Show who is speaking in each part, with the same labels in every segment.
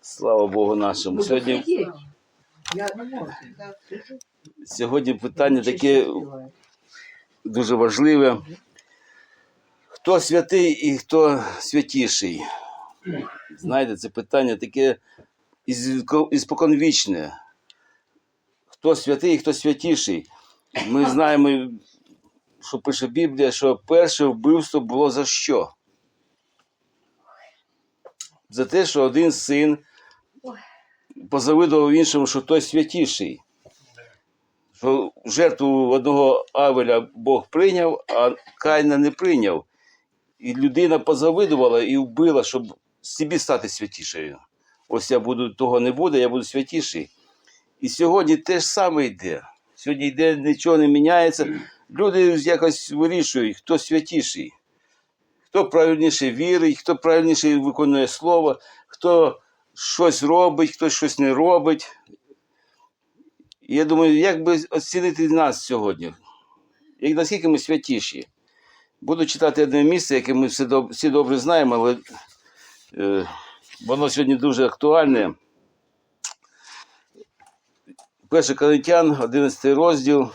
Speaker 1: Слава Богу нашому. Сьогодні, сьогодні питання таке дуже важливе. Хто святий і хто святіший? Знаєте, це питання таке іспоконвічне. Хто святий і хто святіший? Ми знаємо, що пише Біблія, що перше вбивство було за що? За те, що один син позавидував іншому, що той святіший. Що жертву одного Авеля Бог прийняв, а Кайна не прийняв. І людина позавидувала і вбила, щоб собі стати святішою. Ось я буду, того не буде, я буду святіший. І сьогодні те ж саме йде. Сьогодні йде, нічого не міняється. Люди якось вирішують, хто святіший, хто правильніше вірить, хто правильніше виконує слово, хто щось робить, хто щось не робить. Я думаю, як би оцінити нас сьогодні? Як наскільки ми святіші? Буду читати одне місце, яке ми всі, добре знаємо, але е, воно сьогодні дуже актуальне. Перший Коринтян, 11 розділ,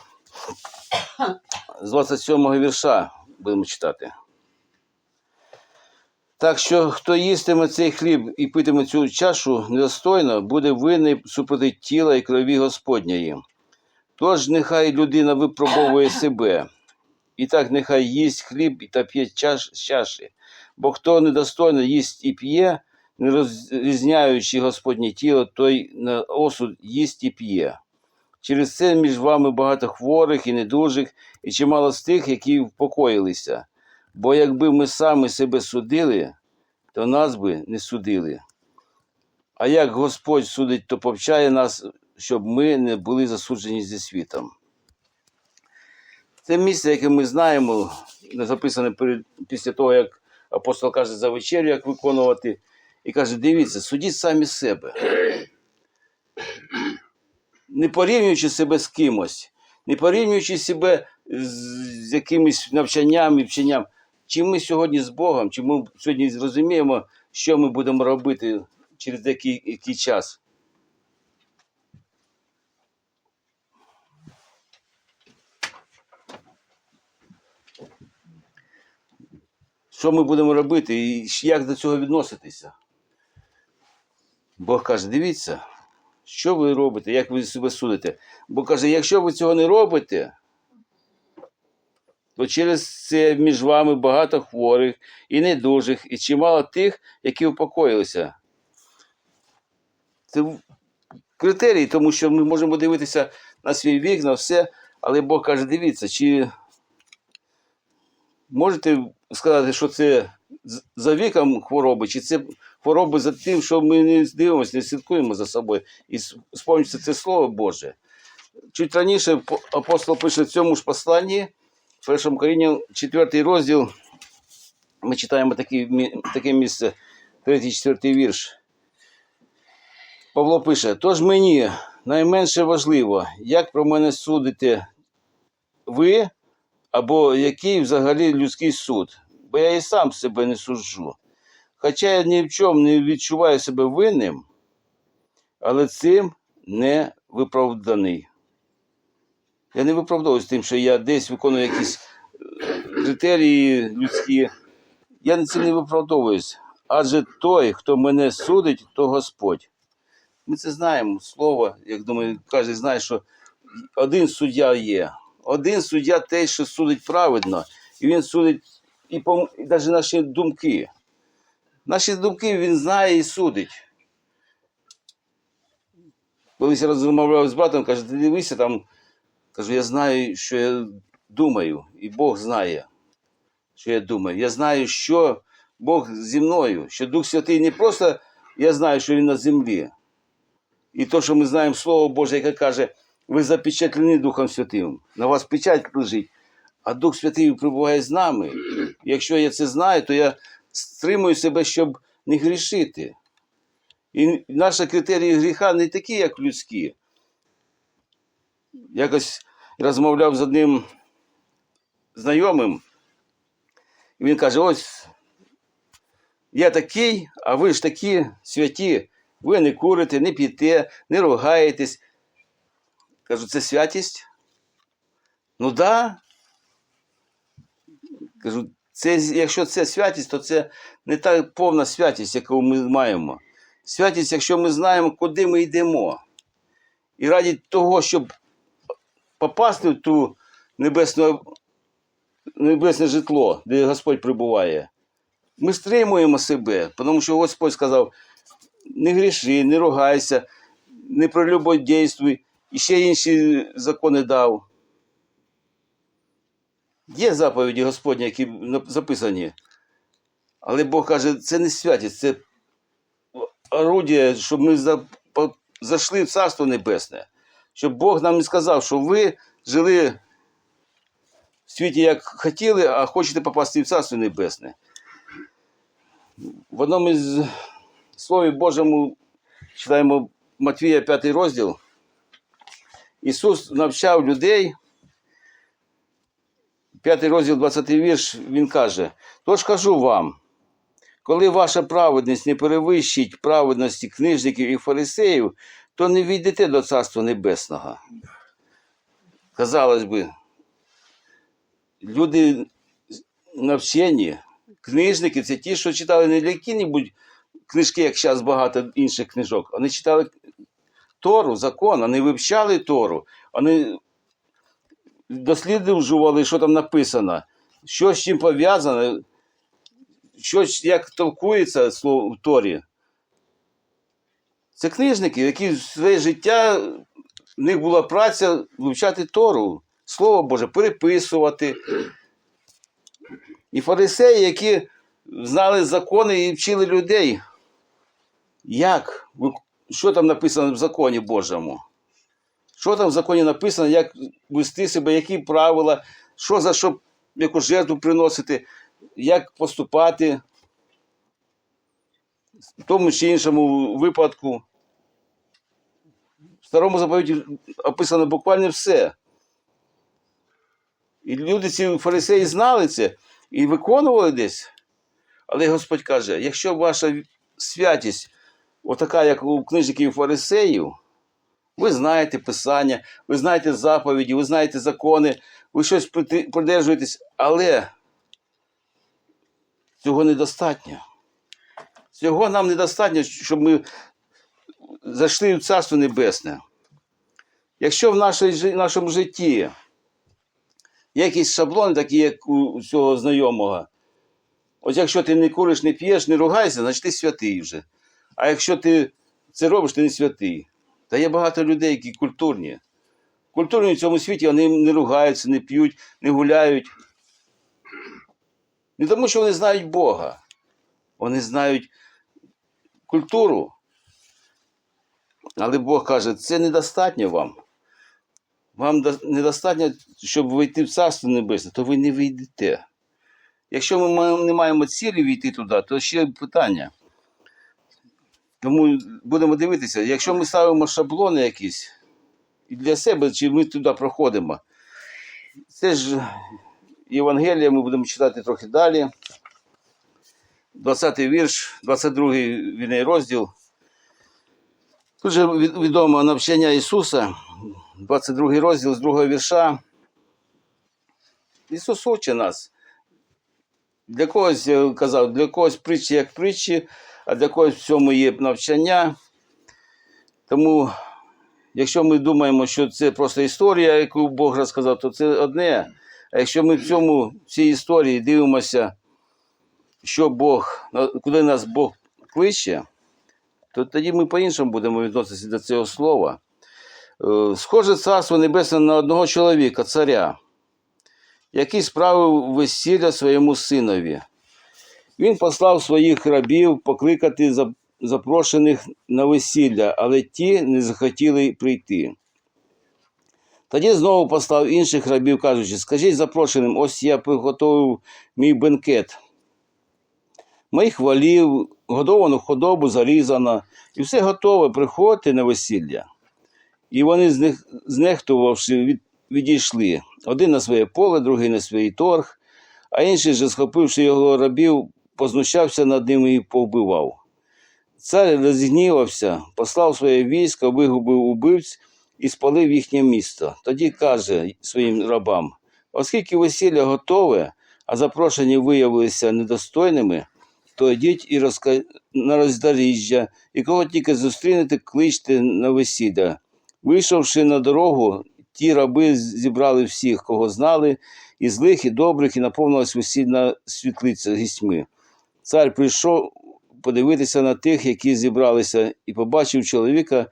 Speaker 1: з 27 вірша будемо читати. Так що хто їстиме цей хліб і питиме цю чашу недостойно, буде винний супроти тіла і крові Господньої. Тож нехай людина випробовує себе, і так нехай їсть хліб та п'є чаш, чаші. Бо хто недостойно їсть і п'є, не розрізняючи Господнє тіло, той на осуд їсть і п'є. Через це між вами багато хворих і недужих, і чимало з тих, які впокоїлися. Бо якби ми самі себе судили, то нас би не судили. А як Господь судить, то повчає нас, щоб ми не були засуджені зі світом. Це місце, яке ми знаємо, записане після того, як апостол каже за вечерю, як виконувати, і каже: дивіться, судіть самі себе. Не порівнюючи себе з кимось, не порівнюючи себе з якимись навчанням і вченням, чи ми сьогодні з Богом, чи ми сьогодні зрозуміємо, що ми будемо робити через який, який час. Що ми будемо робити і як до цього відноситися? Бог каже: дивіться, що ви робите, як ви себе судите. Бо каже, якщо ви цього не робите, то через це між вами багато хворих і недужих, і чимало тих, які упокоїлися. Це критерій, тому що ми можемо дивитися на свій вік, на все, але Бог каже, дивіться, чи можете сказати, що це за віком хвороби, чи це хвороби за тим, що ми не дивимося, не слідкуємо за собою. І спомніться це Слово Боже. Чуть раніше апостол пише в цьому ж посланні, в першому Корінні, 4 розділ, ми читаємо такі, таке місце, 3-4 вірш. Павло пише: Тож мені найменше важливо, як про мене судите ви, або який взагалі людський суд, бо я і сам себе не суджу. Хоча я ні в чому не відчуваю себе винним, але цим не виправданий. Я не виправдовуюсь тим, що я десь виконую якісь е, критерії людські. Я цим не виправдовуюсь. Адже той, хто мене судить, то Господь. Ми це знаємо, слово, як думаю, кожен знає, що один суддя є. Один суддя той, що судить праведно, і він судить і, пом... і навіть наші думки. Наші думки він знає і судить. Колись я розмовляв з братом, каже, ти дивися там, кажу, я знаю, що я думаю, і Бог знає, що я думаю. Я знаю, що Бог зі мною, що Дух Святий не просто я знаю, що Він на землі. І то, що ми знаємо Слово Боже, яке каже, ви запечатлені Духом Святим, на вас печать лежить, а Дух Святий прибуває з нами. Якщо я це знаю, то я стримую себе, щоб не грішити. І наші критерії гріха не такі, як людські. Якось розмовляв з одним знайомим, і він каже: ось Я такий, а ви ж такі святі. Ви не курите, не п'єте, не ругаєтесь. Кажу, це святість? Ну да. Кажу, це, якщо це святість, то це не та повна святість, яку ми маємо. Святість, якщо ми знаємо, куди ми йдемо. І раді того, щоб попасти в ту небесну, небесне житло, де Господь прибуває, ми стримуємо себе, тому що Господь сказав: не гріши, не ругайся, не прелюбодійствуй, і ще інші закони дав. Є заповіді Господні, які записані. Але Бог каже, це не святість, це орудія, щоб ми зайшли в Царство Небесне. Щоб Бог нам не сказав, що ви жили в світі як хотіли, а хочете попасти в Царство Небесне. В одному із Слові Божому читаємо Матвія 5 розділ. Ісус навчав людей. П'ятий розділ, 20 вірш, він каже: Тож кажу вам, коли ваша праведність не перевищить праведності книжників і фарисеїв, то не війдете до Царства Небесного. Казалось би, люди навчені, книжники це ті, що читали не які-небудь книжки, як зараз багато інших книжок. Вони читали Тору, закон, вони вивчали Тору, вони досліджували, що там написано, що з чим пов'язане, що як толкується слово в Торі. Це книжники, які своє життя, в них була праця вивчати Тору, Слово Боже, переписувати. І фарисеї, які знали закони і вчили людей. Як? Що там написано в законі Божому? Що там в законі написано, як вести себе, які правила, що за що, яку жертву приносити, як поступати в тому чи іншому випадку. Старому заповіті описано буквально все. І люди, ці фарисеї, знали це і виконували десь. Але Господь каже: якщо ваша святість, отака, як у книжників фарисеїв, ви знаєте Писання, ви знаєте заповіді, ви знаєте закони, ви щось придержуєтесь, але цього недостатньо. Цього нам недостатньо, щоб ми зайшли в Царство Небесне. Якщо в нашому житті є якісь шаблони, такі, як у цього знайомого, Ось якщо ти не куриш, не п'єш, не ругайся, значить ти святий вже. А якщо ти це робиш, ти не святий. Та є багато людей, які культурні. Культурні в цьому світі вони не ругаються, не п'ють, не гуляють. Не тому, що вони знають Бога. Вони знають культуру. Але Бог каже, це недостатньо вам. Вам недостатньо, щоб вийти в Царство Небесне, то ви не вийдете. Якщо ми не маємо цілі війти туди, то ще питання. Тому будемо дивитися, якщо ми ставимо шаблони якісь для себе, чи ми туди проходимо. Це ж Євангелія, ми будемо читати трохи далі. 20 вірш, 22 вільний розділ. Тут же відомо навчання Ісуса, 22 розділ з другого вірша. Ісус учить нас. Для когось я казав, для когось притчі як притчі, а для когось в цьому є навчання. Тому, якщо ми думаємо, що це просто історія, яку Бог розказав, то це одне. А якщо ми в цьому в цій історії дивимося, що Бог, куди нас Бог кличе, то тоді ми по-іншому будемо відноситися до цього слова. Е, Схоже царство небесне на одного чоловіка, царя який справив весілля своєму синові. Він послав своїх рабів покликати запрошених на весілля, але ті не захотіли прийти. Тоді знову послав інших рабів, кажучи, скажіть запрошеним, ось я приготовив мій бенкет. Моїх валів, годовану худобу зарізано, і все готове, приходьте на весілля. І вони, знехтувавши, від, відійшли. Один на своє поле, другий на свій торг, а інший же, схопивши його рабів, познущався над ними і повбивав. Цар розгнівався, послав своє військо, вигубив убивць і спалив їхнє місто. Тоді каже своїм рабам: оскільки весілля готове, а запрошені виявилися недостойними, то йдіть і розка... на роздоріжжя, і кого тільки зустрінете, кличте на весілля. Вийшовши на дорогу, ті раби зібрали всіх, кого знали, і злих, і добрих, і наповнилась весільна світлиця гістьми. Цар прийшов подивитися на тих, які зібралися, і побачив чоловіка,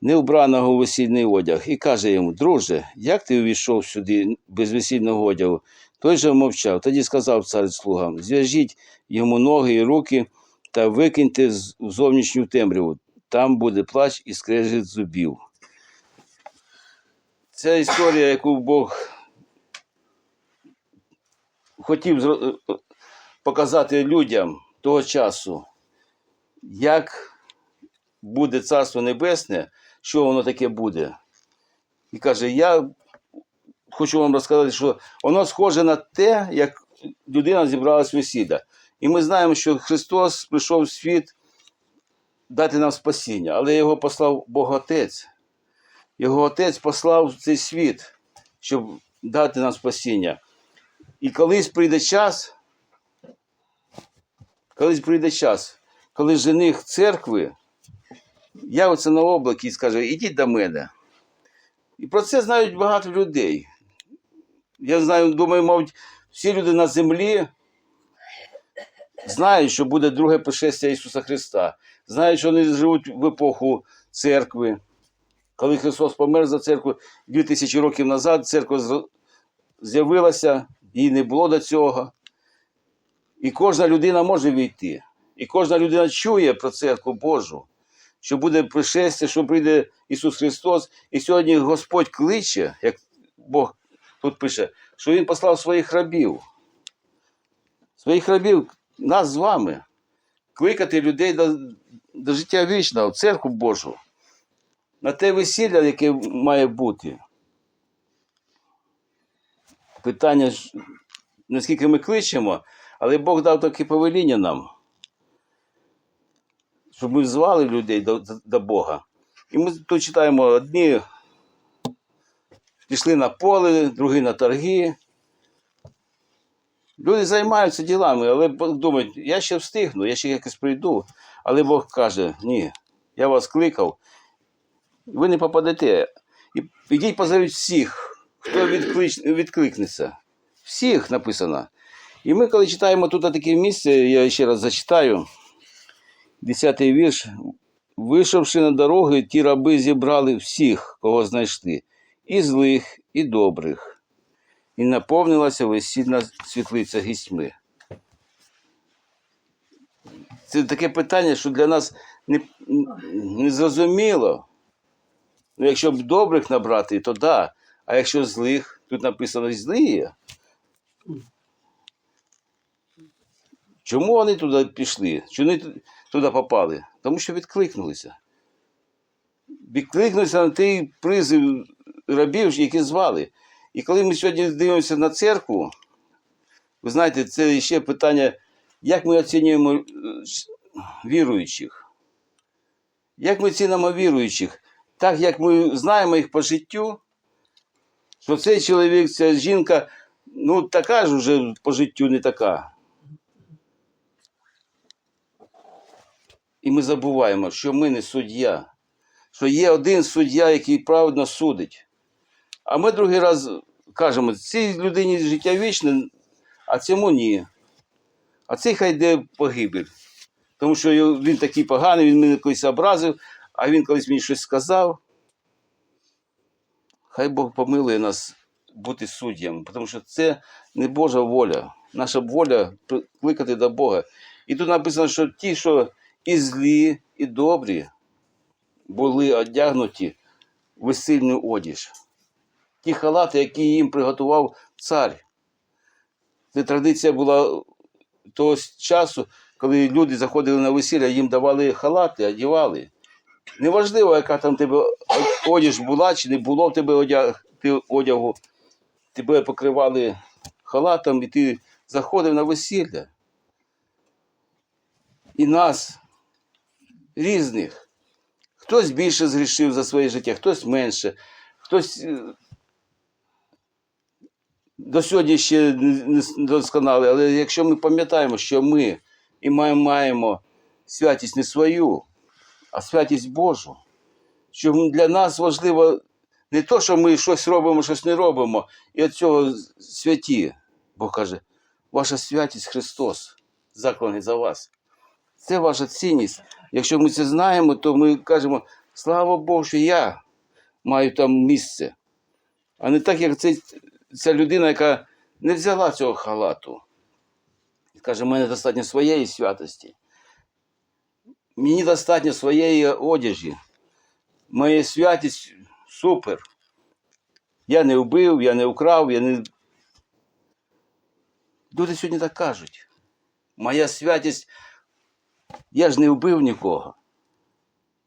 Speaker 1: не вбраного у весільний одяг, і каже йому: Друже, як ти увійшов сюди без весільного одягу? Той же мовчав. Тоді сказав цар слугам: Зв'яжіть йому ноги і руки та викиньте в зовнішню темряву. Там буде плач і скрежет зубів. Ця історія, яку Бог хотів показати людям того часу, як буде Царство Небесне, що воно таке буде. І каже, я хочу вам розказати, що воно схоже на те, як людина зібралась весілля. І ми знаємо, що Христос прийшов в світ дати нам спасіння, але його послав Бог Отець. Його Отець послав в цей світ, щоб дати нам спасіння. І колись прийде час, колись прийде час, коли жених церкви явиться на облакі і скаже, ідіть до мене. І про це знають багато людей. Я знаю, думаю, мабуть, всі люди на землі знають, що буде друге пришестя Ісуса Христа. Знають, що вони живуть в епоху церкви. Коли Христос помер за церкву 2000 років назад, церква з'явилася, її не було до цього. І кожна людина може війти. І кожна людина чує про церкву Божу, що буде пришестя, що прийде Ісус Христос. І сьогодні Господь кличе, як Бог тут пише, що Він послав своїх рабів. Своїх рабів, нас з вами, кликати людей до, до життя вічного, в церкву Божу, на те весілля, яке має бути. Питання, наскільки ми кличемо, але Бог дав таке повеління нам, щоб ми звали людей до, до, Бога. І ми тут читаємо одні пішли на поле, другі на торги. Люди займаються ділами, але думають, я ще встигну, я ще якось прийду. Але Бог каже, ні, я вас кликав, ви не попадете. І ідіть позовіть всіх, хто відклич, відкликнеться. Всіх написано. І ми, коли читаємо тут таке місце, я ще раз зачитаю, 10-й вірш. Вийшовши на дороги, ті раби зібрали всіх, кого знайшли, і злих, і добрих, і наповнилася весільна світлиця гістьми. Це таке питання, що для нас не, не зрозуміло. Ну, якщо б добрих набрати, то да. А якщо злих, тут написано злі. Чому вони туди пішли? Чому вони туди попали? Тому що відкликнулися. Відкликнулися на той призив рабів, які звали. І коли ми сьогодні дивимося на церкву, ви знаєте, це ще питання, як ми оцінюємо е, віруючих. Як ми цінимо віруючих? Так як ми знаємо їх по життю, що цей чоловік, ця жінка, ну така ж вже по життю не така. І ми забуваємо, що ми не суддя, що є один суддя, який правильно судить. А ми другий раз кажемо, цій людині життя вічне, а цьому ні. А цей хай йде погибель. Тому що він такий поганий, він мене колись образив, а він колись мені щось сказав. Хай Бог помилує нас бути суддям, тому що це не Божа воля. Наша воля кликати до Бога. І тут написано, що ті, що і злі, і добрі, були одягнуті в весільну одіж. Ті халати, які їм приготував цар. Це традиція була того часу, коли люди заходили на весілля, їм давали халати, одягали. Неважливо, яка там тебе одіж була, чи не було в тебе одяг, ти одягу, тебе покривали халатом, і ти заходив на весілля. і нас, різних. Хтось більше згрішив за своє життя, хтось менше, хтось е, до сьогодні ще не досконалий. Але якщо ми пам'ятаємо, що ми і маємо, маємо святість не свою, а святість Божу, що для нас важливо не то, що ми щось робимо, щось не робимо, і від цього святі. Бог каже, ваша святість Христос закланий за вас. Це ваша цінність. Якщо ми це знаємо, то ми кажемо, слава Богу, що я маю там місце. А не так, як цей, ця людина, яка не взяла цього халату. Каже, мене достатньо своєї святості. Мені достатньо своєї одяжі. Моя святість супер. Я не вбив, я не украв, я не. Люди сьогодні так кажуть. Моя святість, я ж не вбив нікого.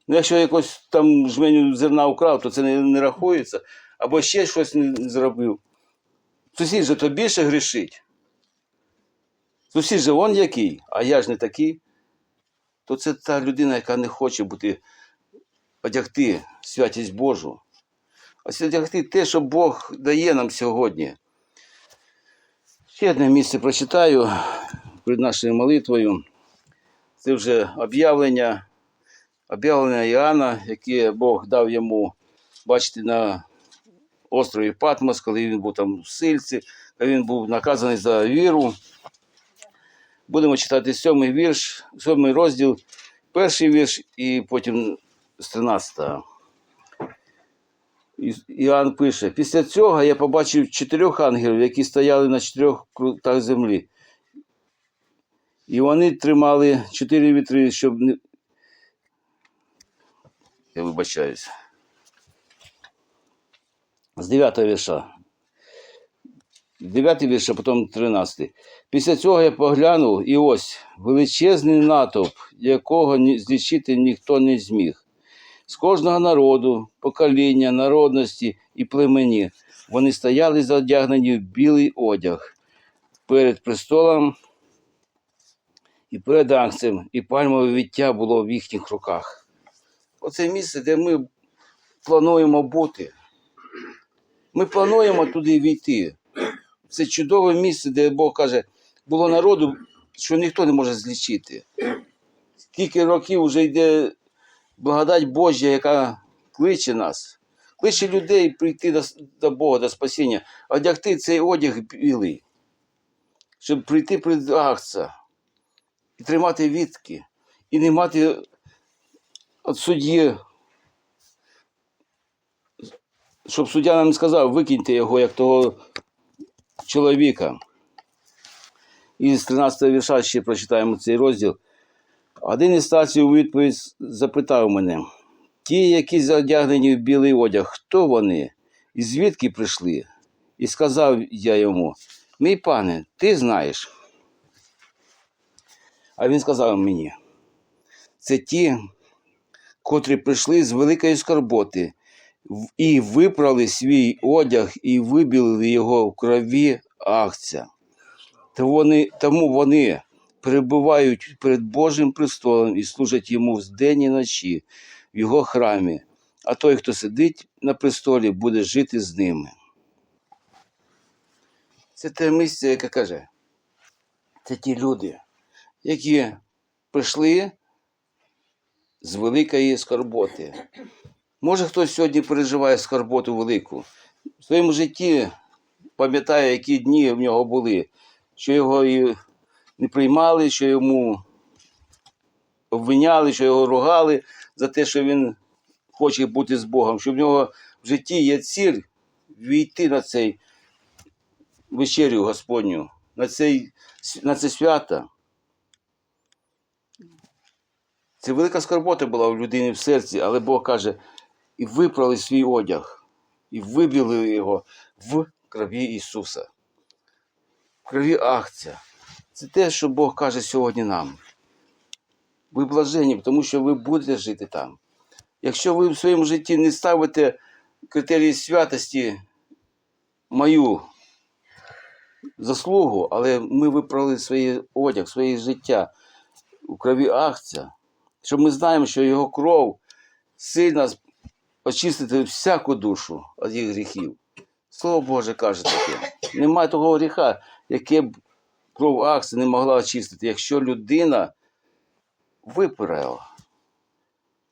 Speaker 1: Ну, якщо якось там жменю зерна украв, то це не, не рахується, або ще щось не зробив. Сусід же то більше грішить. Сусід же он який, а я ж не такий. То це та людина, яка не хоче бути, одягти святість Божу. Ось одягти те, що Бог дає нам сьогодні. Ще одне місце прочитаю перед нашою молитвою. Це вже об'явлення, об'явлення Іоанна, яке Бог дав йому, бачите, на острові Патмос, коли він був там в сильці, коли він був наказаний за віру. Будемо читати сьомий вірш, сьомий розділ, перший вірш і потім з 13. І- Іоанн пише: після цього я побачив чотирьох ангелів, які стояли на чотирьох крутах землі. І вони тримали чотири вітри, щоб не. Я вибачаюсь. З 9 вірша. 9 вірш, а потім 13. Після цього я поглянув, і ось величезний натовп, якого злічити ніхто не зміг. З кожного народу, покоління, народності і племені вони стояли задягнені в білий одяг перед престолом і перед акцем, і пальмове віття було в їхніх руках. Оце місце, де ми плануємо бути. Ми плануємо туди війти. Це чудове місце, де Бог каже, було народу, що ніхто не може злічити. Скільки років вже йде благодать Божя, яка кличе нас, кличе людей прийти до, до Бога, до спасіння, одягти цей одяг білий, щоб прийти перед акця і тримати відки, і не мати від судді, щоб суддя нам сказав, викиньте його, як того чоловіка. І з 13 вірша ще прочитаємо цей розділ. Один із стацій у відповідь запитав мене: ті, які задягнені в білий одяг, хто вони? І звідки прийшли? І сказав я йому: Мій пане, ти знаєш. А він сказав мені: це ті, котрі прийшли з великої скорботи і випрали свій одяг і вибілили його в крові акця. То вони, тому вони перебувають перед Божим престолом і служать йому вдень і ночі в його храмі, а той, хто сидить на престолі, буде жити з ними. Це те місце, яке каже, це ті люди, які прийшли з великої скорботи. Може, хтось сьогодні переживає скорботу велику. В своєму житті пам'ятає, які дні в нього були, що його і не приймали, що йому обвиняли, що його ругали за те, що він хоче бути з Богом, що в нього в житті є ціль війти на цей вечерю Господню, на, цей, на це свято. Це велика скорбота була в людині в серці, але Бог каже, і випрали свій одяг, і вибіли його в крові Ісуса. В крові акція. Це те, що Бог каже сьогодні нам. Ви блажені, тому що ви будете жити там. Якщо ви в своєму житті не ставите критерії святості мою заслугу, але ми виправили своє одяг, своє життя у крові Ахця, щоб ми знаємо, що його кров сильно очистити всяку душу від їх гріхів. Слово Боже каже таке. Немає того гріха, яке б кров Ахця не могла очистити, якщо людина випирала.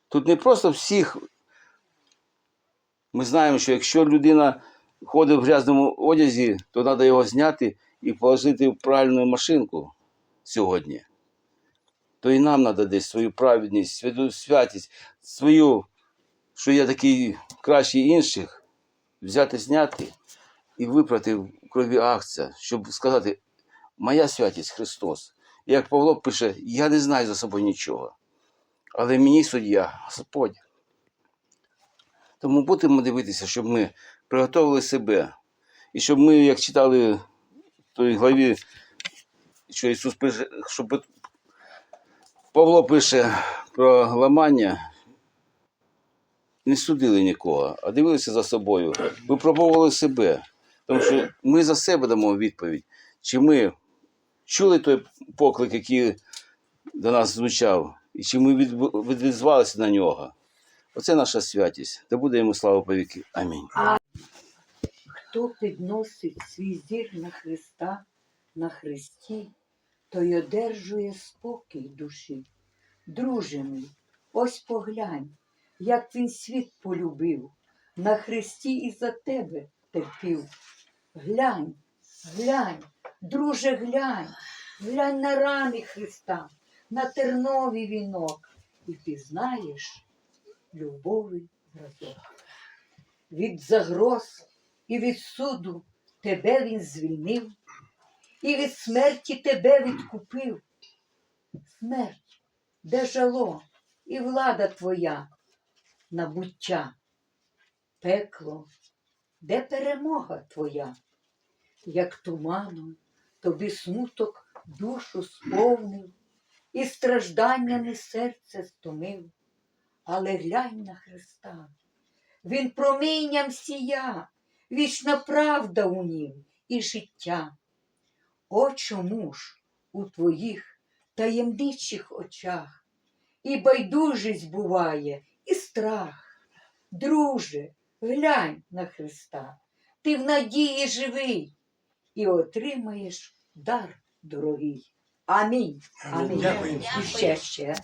Speaker 1: Тут не просто всіх. Ми знаємо, що якщо людина ходить в грязному одязі, то треба його зняти і положити в правильну машинку сьогодні. То і нам треба десь свою праведність, святість, свою, що я такий кращий інших, взяти, зняти і випрати в крові акція, щоб сказати, моя святість Христос. Як Павло пише, я не знаю за собою нічого, але мені суддя Господь. Тому будемо дивитися, щоб ми приготували себе. І щоб ми, як читали в той главі, що Ісус пише, що Павло пише про ламання, не судили нікого, а дивилися за собою, випробовували себе. Тому що ми за себе дамо відповідь, чи ми чули той поклик, який до нас звучав, і чи ми відізвалися на нього. Оце наша святість. Та буде йому слава повіки. Амінь.
Speaker 2: Хто підносить свій зір на Христа на Христі, той одержує спокій душі. Друже мій, ось поглянь, як він світ полюбив, на Христі і за тебе терпів. Глянь, глянь, друже, глянь, глянь на рани Христа, на терновий вінок, і пізнаєш любові зразок. Від загроз і від суду тебе він звільнив, і від смерті тебе відкупив. Смерть, де жало і влада твоя на буття, пекло, де перемога твоя, як туманом тобі смуток душу сповнив, і стражданнями серце стомив, але глянь на Христа. Він промінням сія, вічна правда у нім і життя. О чому ж у твоїх таємничих очах і байдужість буває, страх. Друже, глянь на Христа, ти в надії живий і отримаєш дар дорогий. Амінь. Амінь.
Speaker 3: Дякую.
Speaker 2: І ще ще.